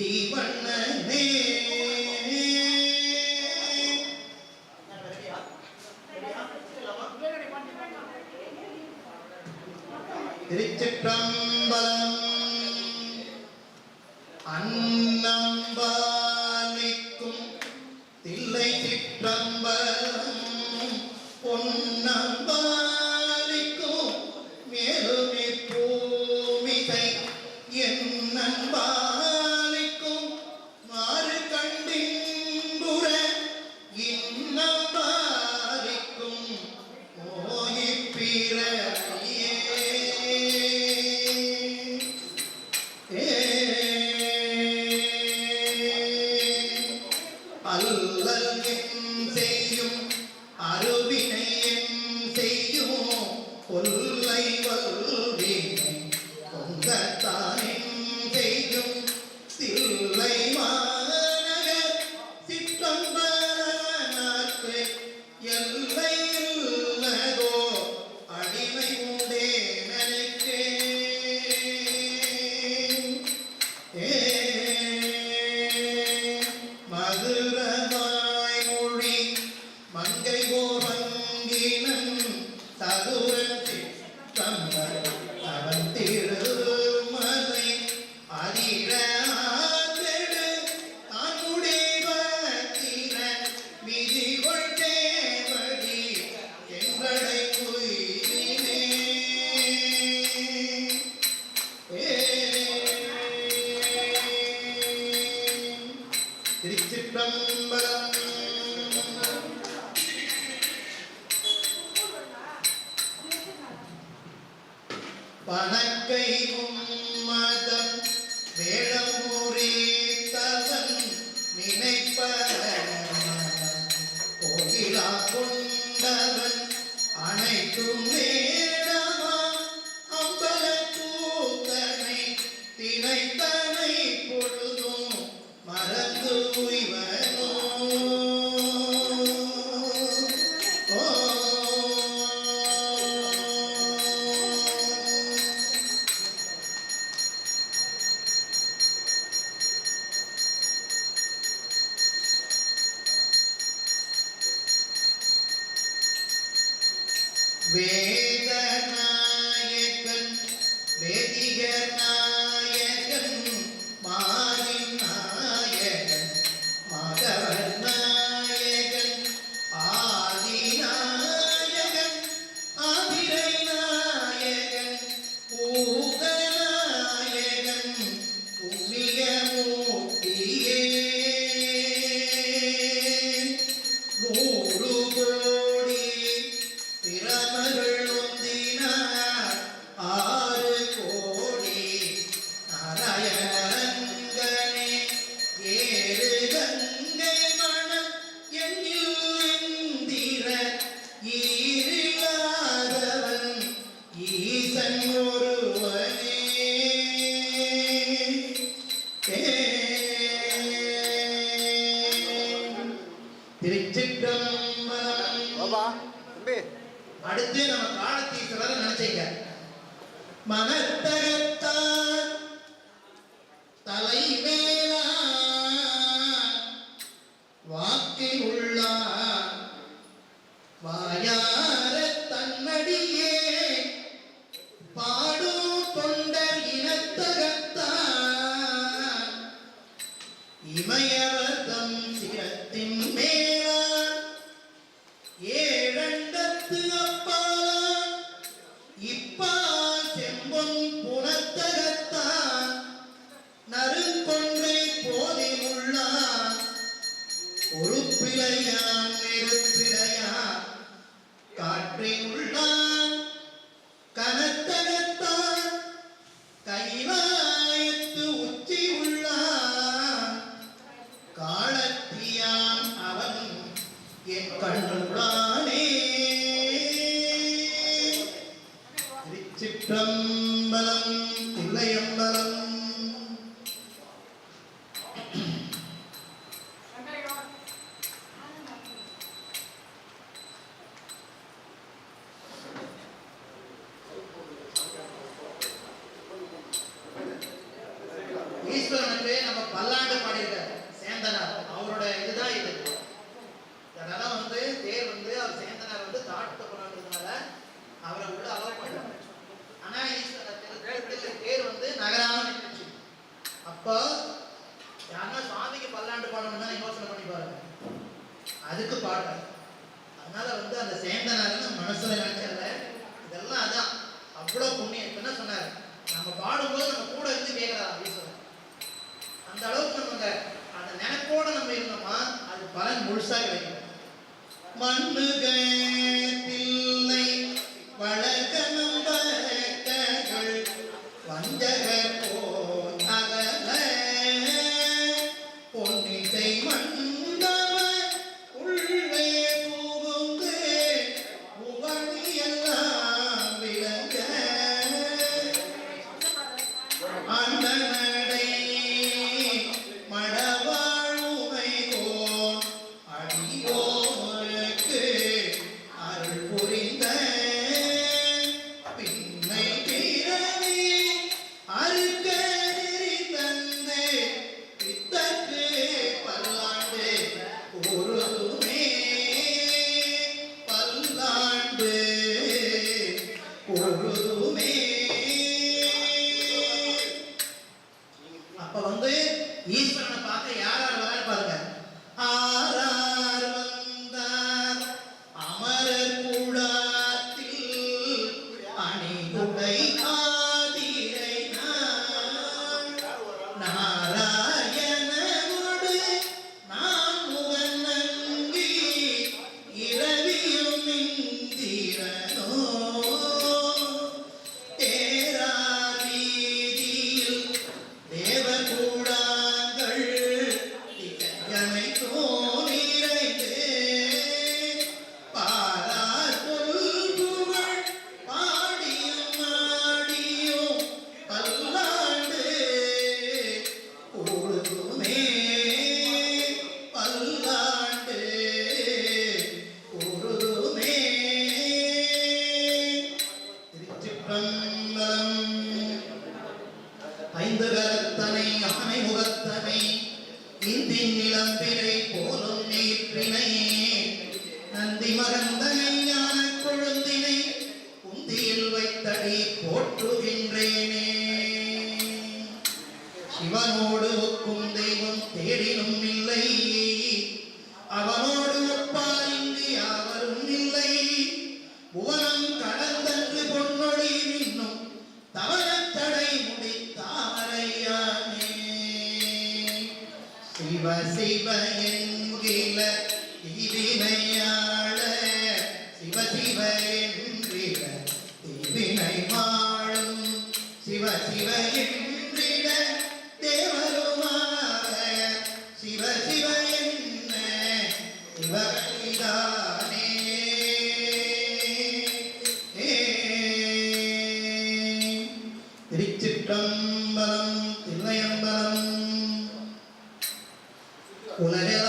Bị 门 there. அடுத்து நம்ம காலத்தீஸ்வரர் நினைச்சீங்க. மனத்தகத்தான் கருங்கொன்றை போதியுள்ளார் உறுப்பிழையான் நெருப்பிழையா காற்றினுள்ள வரும்போது நம்ம கூட இருந்து கேட்குறா அப்படின்னு சொல்லுவோம் அந்த அளவுக்கு நம்ம அந்த நினைப்போட நம்ம இருந்தோமா அது பலன் முழுசாக கிடைக்கும். மண்ணு கயத்தில் Amém. தவறத்தடை முடித்தாரையானே. சிவ சிவ என்கிற இவினையாள சிவ சிவ என்கிற இவினை வாழும் சிவ சிவ என் una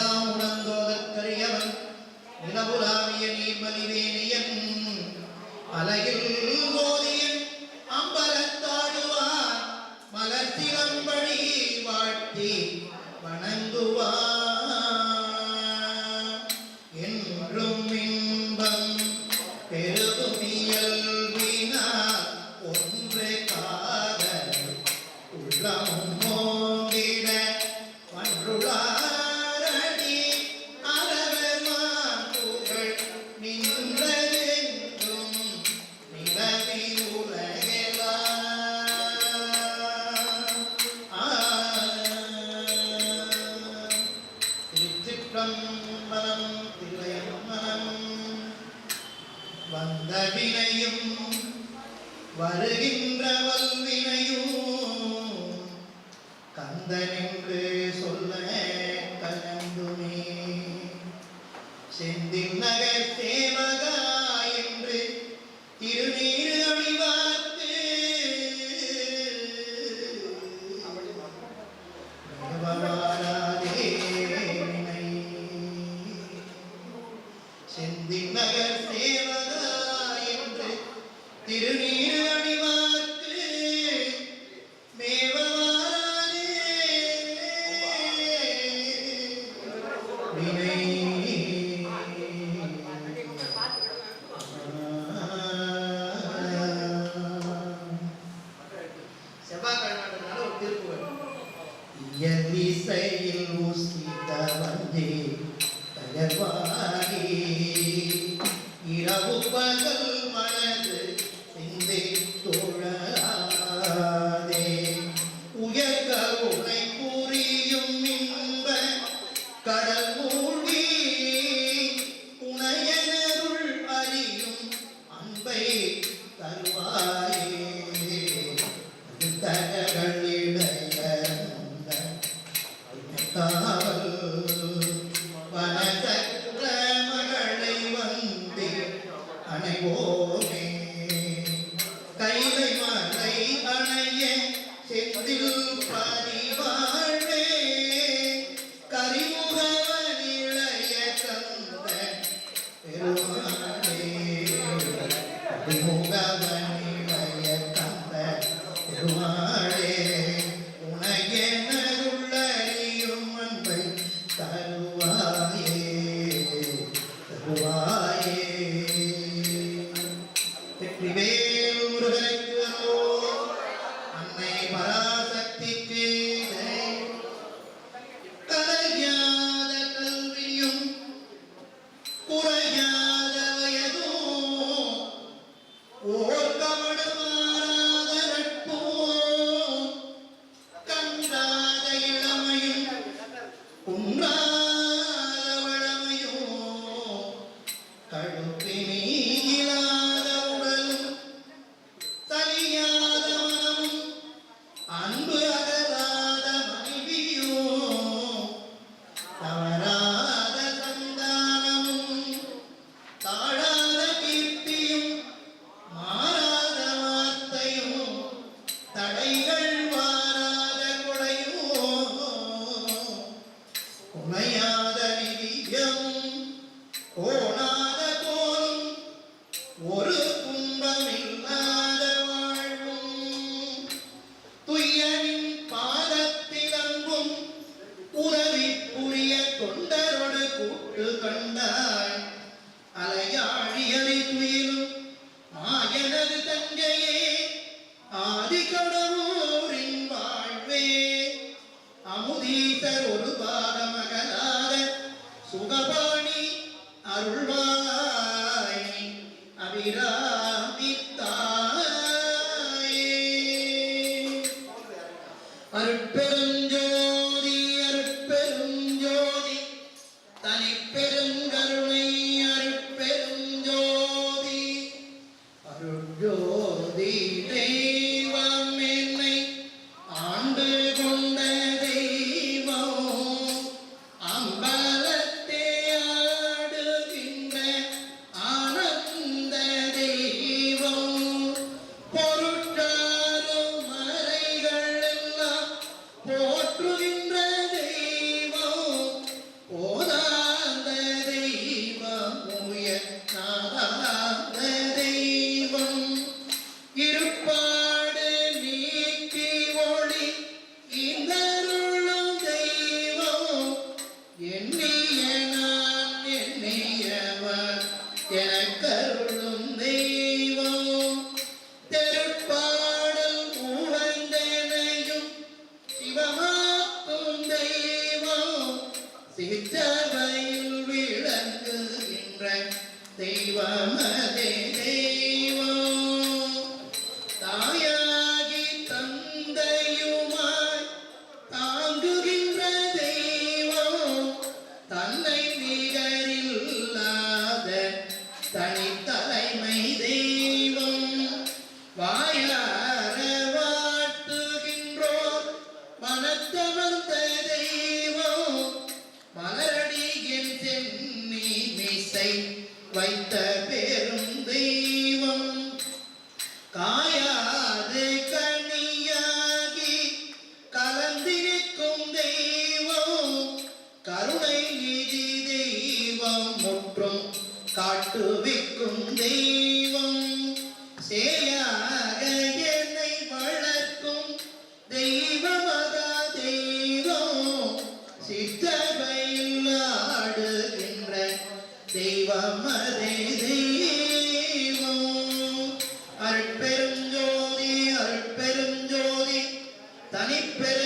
உப்பகல் Thank you. அமுதீசர் ஒரு பாக மகனாக சுகபாணி அருள்வாய். அபிராமித்தான் தெய்வமாக்கும் தெய்வம். சித்தவையில் விளங்குகின்ற தெய்வமதே. மனத்தை வைத்த பெரும் தெய்வம். காயாது கனியாகி கலந்திருக்கும் தெய்வம். கருணை நிதி தெய்வம் முற்றும் காட்டுவிக்கும் தெய்வம். சேயா அணிப்பெரு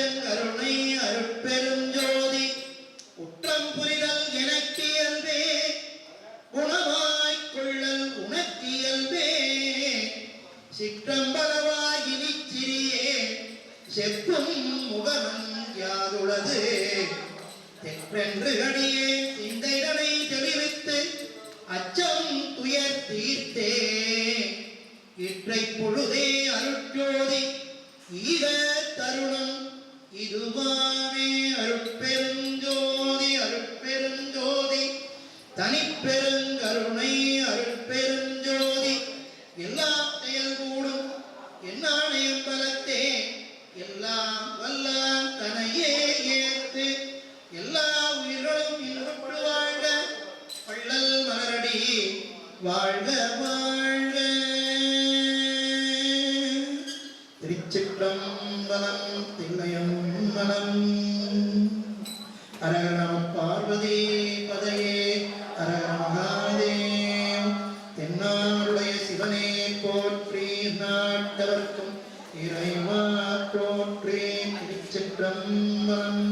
Baby. நாட்டவர்க்கும் இறைவா போற்றி திருச்சிற்றம்பலம்